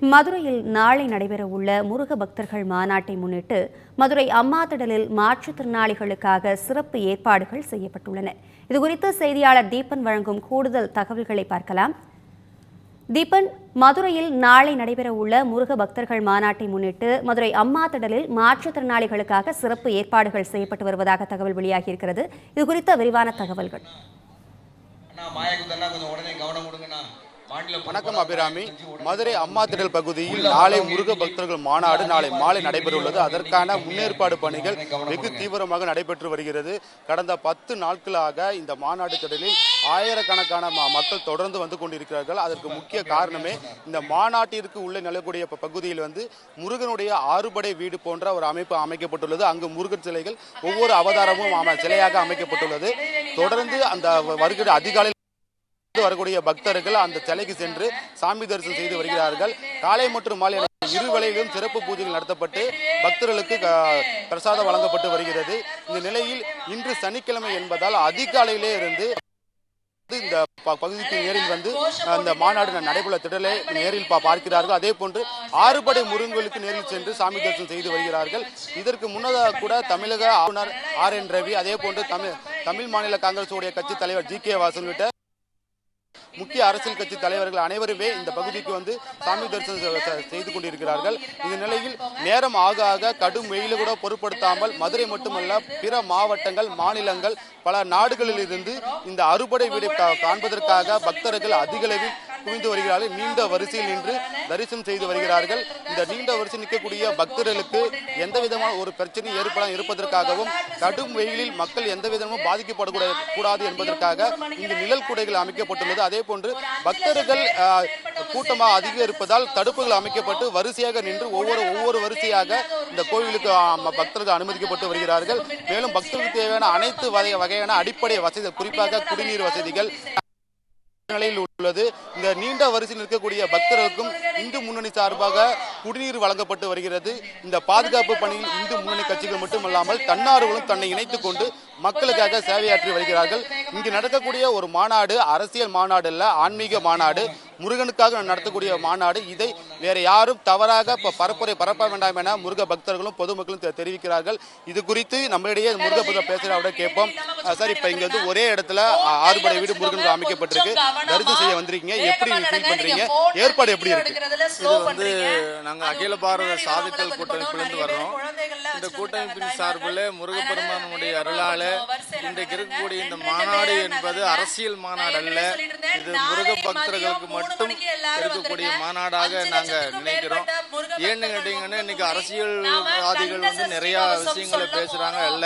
மதுரையில் நாளை நடைபெறவுள்ள முருக பக்தர்கள் மாநாட்டை முன்னிட்டு மதுரை அம்மாதிடலில் மாற்றுத்திறனாளிகளுக்காக சிறப்பு ஏற்பாடுகள் செய்யப்பட்டுள்ளன. இதுகுறித்து செய்தியாளர் தீபன் வழங்கும் கூடுதல் தகவல்களை பார்க்கலாம். தீபன் மதுரையில் நாளை நடைபெறவுள்ள முருக பக்தர்கள் மாநாட்டை முன்னிட்டு மதுரை அம்மாதிடலில் மாற்றுத்திறனாளிகளுக்காக சிறப்பு ஏற்பாடுகள் செய்யப்பட்டு வருவதாக தகவல் வெளியாகியிருக்கிறது. இது குறித்த விரிவான தகவல்கள். வணக்கம் அபிராமி. மதுரை அம்மா திடல் பகுதியில் நாளை முருக பக்தர்கள் மாநாடு நாளை மாலை நடைபெறவுள்ளது. அதற்கான முன்னேற்பாடு பணிகள் வெகு தீவிரமாக நடைபெற்று வருகிறது. கடந்த பத்து நாட்களாக இந்த மாநாடு திடலில் ஆயிரக்கணக்கான மக்கள் தொடர்ந்து வந்து கொண்டிருக்கிறார்கள். அதற்கு முக்கிய காரணமே இந்த மாநாட்டிற்கு உள்ளே நிலக்கூடிய பகுதியில் வந்து முருகனுடைய ஆறுபடை வீடு போன்ற ஒரு அமைப்பு அமைக்கப்பட்டுள்ளது. அங்கு முருகன் சிலைகள் ஒவ்வொரு அவதாரமும் சிலையாக அமைக்கப்பட்டுள்ளது. தொடர்ந்து அந்த வருகிற அதிகாலை வரக்கூடிய பக்தர்கள் அந்த சிலைக்கு சென்று சாமி தரிசனம் செய்து வருகிறார்கள். காலை மற்றும் மாலை இரு வேளையிலும் சிறப்பு பூஜைகள் நடத்தப்பட்டு பக்தர்களுக்கு பிரசாதம் வழங்கப்பட்டு வருகிறது. இந்த நிலையில் இன்று சனிக்கிழமை என்பதால் அதிகாலையிலே இருந்து இந்த பகுதிக்கு நேரில் வந்து அந்த மாநாடு நடைபெற திடலை நேரில் பார்க்கிறார்கள். அதே போன்று ஆறுபடை முருகங்களுக்கு நேரில் சென்று சாமி தரிசனம் செய்து வருகிறார்கள். இதற்கு முன்னதாக கூட தமிழக ஆளுநர் ஆர் என் ரவி அதே போன்று தமிழ் தமிழ் மாநில காங்கிரஸ் உடைய கட்சி தலைவர் ஜி கே வாசன் உள்ளிட்ட முக்கிய அரசியல் கட்சி தலைவர்கள் அனைவருமே இந்த பகுதிக்கு வந்து சாமி தரிசனம் செய்து கொண்டிருக்கிறார்கள். இந்த நிலையில் நேரம் ஆக ஆக கடும் வெயில கூட பொருட்படுத்தாமல் மதுரை மட்டுமல்ல பிற மாவட்டங்கள் மாநிலங்கள் பல நாடுகளில் இருந்து இந்த அறுபடை வீடை கா- காண்பதற்காக பக்தர்கள் அதிகளவில் குவிந்து வருகிறார்கள் நீண்ட வரிசையில் நின்று தரிசனம் செய்து வருகிறார்கள். இந்த நீண்ட வரிசை நிற்கக்கூடிய பக்தர்களுக்கு எந்த விதமான ஒரு பிரச்சனை ஏற்படாமல் இருப்பதற்காகவும் கடும் வெயிலில் மக்கள் எந்த விதமும் பாதிக்கப்படக்கூட கூடாது என்பதற்காக இங்கு நிழல் கூடைகள் அமைக்கப்பட்டுள்ளது. அதே போன்று பக்தர்கள் கூட்டமாக அதிகம் இருப்பதால் தடுப்புகள் அமைக்கப்பட்டு வரிசையாக நின்று ஒவ்வொரு ஒவ்வொரு வரிசையாக இந்த கோவிலுக்கு பக்தர்கள் அனுமதிக்கப்பட்டு வருகிறார்கள். மேலும் பக்தர்களுக்கு தேவையான அனைத்து வகை- வகையான அடிப்படை வசதிகள் குறிப்பாக குடிநீர் வசதிகள் நிலையில் உள்ளது. இந்த நீண்ட வரிசையில் இருக்கக்கூடிய பக்தர்களுக்கும் இந்து முன்னணி சார்பாக குடிநீர் வழங்கப்பட்டு வருகிறது. இந்த பாதுகாப்பு பணியில் இந்து முன்னணி கட்சிகள் மட்டுமல்லாமல் தன்னார்வலும் தன்னை இணைத்துக் கொண்டு மக்களுக்காக சேவையாற்றி வருகிறார்கள். இங்கு நடக்கக்கூடிய ஒரு மாநாடு அரசியல் மாநாடு அல்ல ஆன்மீக மாநாடு. முருகனுக்காக நடத்தக்கூடிய மாநாடு இதை வேற யாரும் தவறாக ப- பரப்புரை பரப்ப வேண்டாம் என முருக பக்தர்களும் பொதுமக்களும் தெ- தெரிவிக்கிறார்கள். இது குறித்து நம்மளிடையே முருக பக்தர் பேசுகிறவரை கேட்போம். சார் இப்ப இங்க வந்து ஒரே இடத்துல ஆறுபடை வீடு முருகனுக்கு அமைக்கப்பட்டிருக்கு. தரிசனம் செய்ய வந்திருக்கீங்க. எப்படி ஃபீல் பண்றீங்க? ஏற்பாடு எப்படி இருக்கு? இது வந்து நாங்க அகில பாரத சாதுக்கள் கூட்டமைப்பிலிருந்து வர்றோம். இந்த கூட்டமைப்பின் சார்பில் முருகப்பெருமானுடைய அருளால இன்றைக்கு இருக்கக்கூடிய இந்த மாநாடு என்பது அரசியல் மாநாடு அல்ல இது முருக பக்தர்களுக்கு மட்டும் இருக்கக்கூடிய மாநாடாக நாங்க நினைக்கிறோம். ஏன்னு கேட்டீங்கன்னா இன்னைக்கு அரசியல்வாதிகள் வந்து நிறைய விஷயங்களை பேசுறாங்க. அல்ல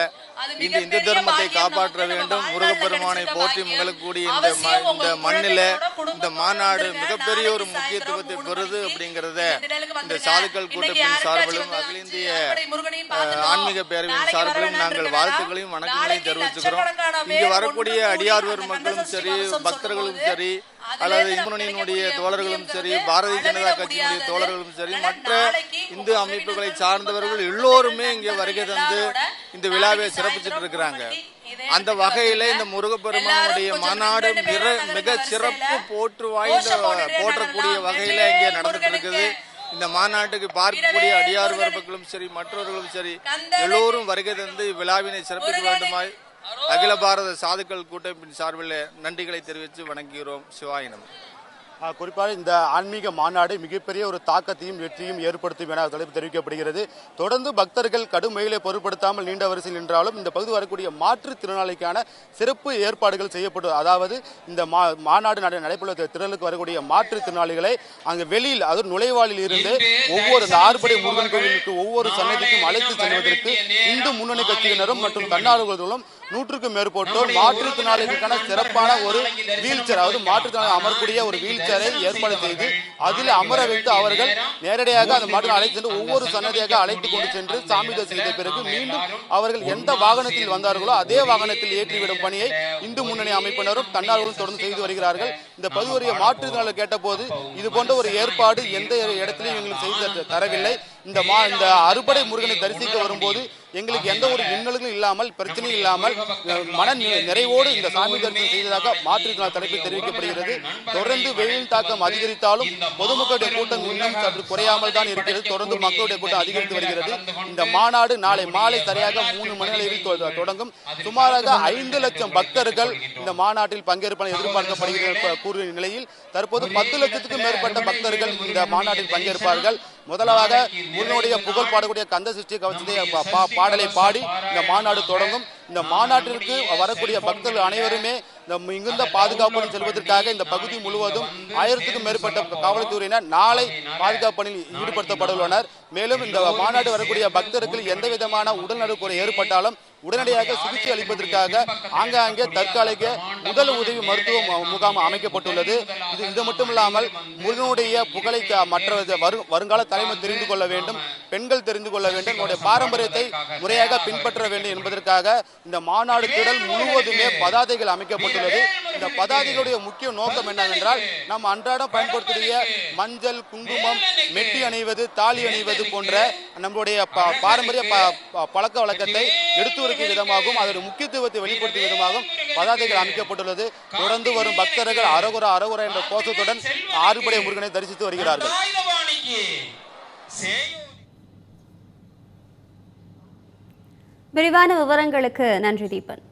இந்த இந்து தர்மத்தை காப்பாற்ற வேண்டும். முருகப்பெருமானை போற்றி முகழக்கூடிய இந்த இந்த மண்ணில இந்த மாநாடு மிகப்பெரிய ஒரு முக்கியத்துவத்தை பெறுது அப்படிங்கறத இந்த சாதுக்கள் கூட்டத்தின் சார்பிலும் அகில இந்திய ஆன்மீக பேரவையின் சார்பிலும் நாங்கள் வாழ்த்துக்களையும் வணக்கங்களையும் தெரிவிச்சுக்கிறோம். இங்கு வரக்கூடிய அடியார்வர் மக்களும் சரி பக்தர்களும் சரி அல்லது இந்துனியினுடைய தோழர்களும் சரி பாரதிய ஜனதா கட்சியினுடைய தோழர்களும் சரி மற்ற இந்து அமைப்புகளை சார்ந்தவர்கள் எல்லோருமே இங்கே வருகை தந்து இந்த விழாவை சிறப்பிச்சிட்டு இருக்கிறாங்க. அந்த வகையில இந்த முருகப்பெருமானுடைய மாநாடு மிக மிக சிறப்பு போற்று வாய்ந்த போற்றக்கூடிய வகையில இங்கே நடந்துட்டு இருக்குது இந்த மாநாட்டுக்கு பார்க்கக்கூடிய அடியார் மக்களும் சரி மற்றவர்களும் சரி எல்லோரும் வருகை தந்து இவ்விழாவினை சிறப்பிக்க வேண்டுமாய் அகில பாரத சாதுக்கள் கூட்டமைப்பின் சார்பில் நன்றிகளை தெரிவித்து வணங்குகிறோம். சிவாயினம் குறிப்பாக இந்த ஆன்மீக மாநாடு மிகப்பெரிய ஒரு தாக்கத்தையும் வெற்றியும் ஏற்படுத்தும் என தலைப்பு தெரிவிக்கப்படுகிறது. தொடர்ந்து பக்தர்கள் கடும் வெயிலை பொருட்படுத்தாமல் நீண்ட வரிசையில் நின்றாலும் இந்த பகுதி வரக்கூடிய மாற்றுத்திறனாளிக்கான சிறப்பு ஏற்பாடுகள் செய்யப்படும் அதாவது இந்த மா மாநாடு நட நடைபெற திறனுக்கு வரக்கூடிய மாற்றுத்திறனாளிகளை அங்கு வெளியில் அது நுழைவாளில் இருந்து ஒவ்வொரு இந்த ஆறுபடை முருகன் கோவிலுக்கு ஒவ்வொரு சன்னதிக்கும் அழைத்து செல்வதற்கு இந்து முன்னணி கட்சியினரும் மற்றும் தன்னார்வலர்களும் நூற்றுக்கும் மேற்பட்டோர் மாற்றுத்திறனாளிகளுக்கான சிறப்பான ஒரு வீல் சேர் அதாவது மாற்றுத்திறனாளி அமரக்கூடிய ஒரு வீல் சேரை ஏற்பாடு செய்து அதில் அமர வைத்து அவர்கள் நேரடியாக அந்த மாற்று அழைத்து சென்று ஒவ்வொரு சன்னதியாக அழைத்து கொண்டு சென்று சாமி செய்த பிறகு மீண்டும் அவர்கள் எந்த வாகனத்தில் வந்தார்களோ அதே வாகனத்தில் ஏற்றிவிடும் பணியை இந்து முன்னணி அமைப்பினரும் தன்னார்வலும் தொடர்ந்து செய்து வருகிறார்கள். இந்த பகுதியுடைய மாற்றுத்திறனாளர் கேட்டபோது இது போன்ற ஒரு ஏற்பாடு எந்த இடத்திலையும் எங்களுக்கு செய்து தர- தரவில்லை. இந்த மா இந்த அறுபடை முருகனை தரிசிக்க வரும்போது எங்களுக்கு எந்த ஒரு இன்னல்களும் இல்லாமல் பிரச்சனையும் இல்லாமல் மன நிறைவோடு இந்த சாமி தரிசனம் செய்ததாக மாற்றுத்திறனாளி தரப்பில் தெரிவிக்கப்படுகிறது. தொடர்ந்து வெயில் தாக்கம் அதிகரித்தாலும் பொதுமக்களுடைய கூட்டம் இன்னும் சற்று குறையாமல் தான் இருக்கிறது. தொடர்ந்து மக்களுடைய கூட்டம் அதிகரித்து வருகிறது. இந்த மாநாடு நாளை மாலை சரியாக மூணு மணி அளவில் தொடங்கும். சுமாராக ஐந்து லட்சம் பக்தர்கள் இந்த மாநாட்டில் பங்கேற்பன எதிர்பார்க்கப்படுகிற கூறுகிற நிலையில் தற்போது பத்து லட்சத்துக்கும் மேற்பட்ட பக்தர்கள் இந்த மாநாட்டில் பங்கேற்பார்கள். முதலாவது முருகனுடைய புகழ் பாடக்கூடிய கந்த சிருஷ்டி கவசத்தை பாடலை பாடி இந்த மாநாடு தொடங்கும். இந்த மாநாட்டிற்கு வரக்கூடிய பக்தர்கள் அனைவருமே இந்த மிகுந்த பாதுகாப்புடன் செல்வதற்காக இந்த பகுதி முழுவதும் ஆயிரத்துக்கும் மேற்பட்ட காவல்துறையினர் நாளை பாதுகாப்பு பணியில் ஈடுபடுத்தப்பட உள்ளனர் மேலும் இந்த மாநாடு வரக்கூடிய பக்தர்கள் எந்த விதமான உடல்நலக்குறை ஏற்பட்டாலும் உடனடியாக சிகிச்சை அளிப்பதற்காக ஆங்காங்கே தற்காலிக முதல் உதவி மருத்துவ மு- முகாம் அமைக்கப்பட்டுள்ளது. இது இது மட்டுமில்லாமல் முருகனுடைய புகழை மற்ற வருங்கால தலைமை தெரிந்து கொள்ள வேண்டும் பெண்கள் தெரிந்து கொள்ள வேண்டும். நம்முடைய பாரம்பரியத்தை முறையாக பின்பற்ற வேண்டும் என்பதற்காக இந்த மாநாடு திடல் முழுவதுமே பதாதைகள் அமைக்கப்பட்டுள்ளது. இந்த பதாதைகளுடைய முக்கிய நோக்கம் என்னவென்றால் நாம் அன்றாடம் பயன்படுத்தக்கூடிய மஞ்சள் குங்குமம் மெட்டி அணிவது தாலி அணிவது போன்ற நம்மளுடைய பாரம்பரிய ப- பழக்க வழக்கத்தை எடுத்து வைக்கும் விதமாகவும் அதோட முக்கியத்துவத்தை வெளிப்படுத்தும் விதமாகவும் பதாதைகள் அமைக்கப்பட்டுள்ளது. தொடர்ந்து வரும் பக்தர்கள் அரோகுரா அரோகுரா என்ற கோஷத்துடன் ஆறுபடை முருகனை தரிசித்து வருகிறார்கள். விரிவான விவரங்களுக்கு நன்றி தீபன்.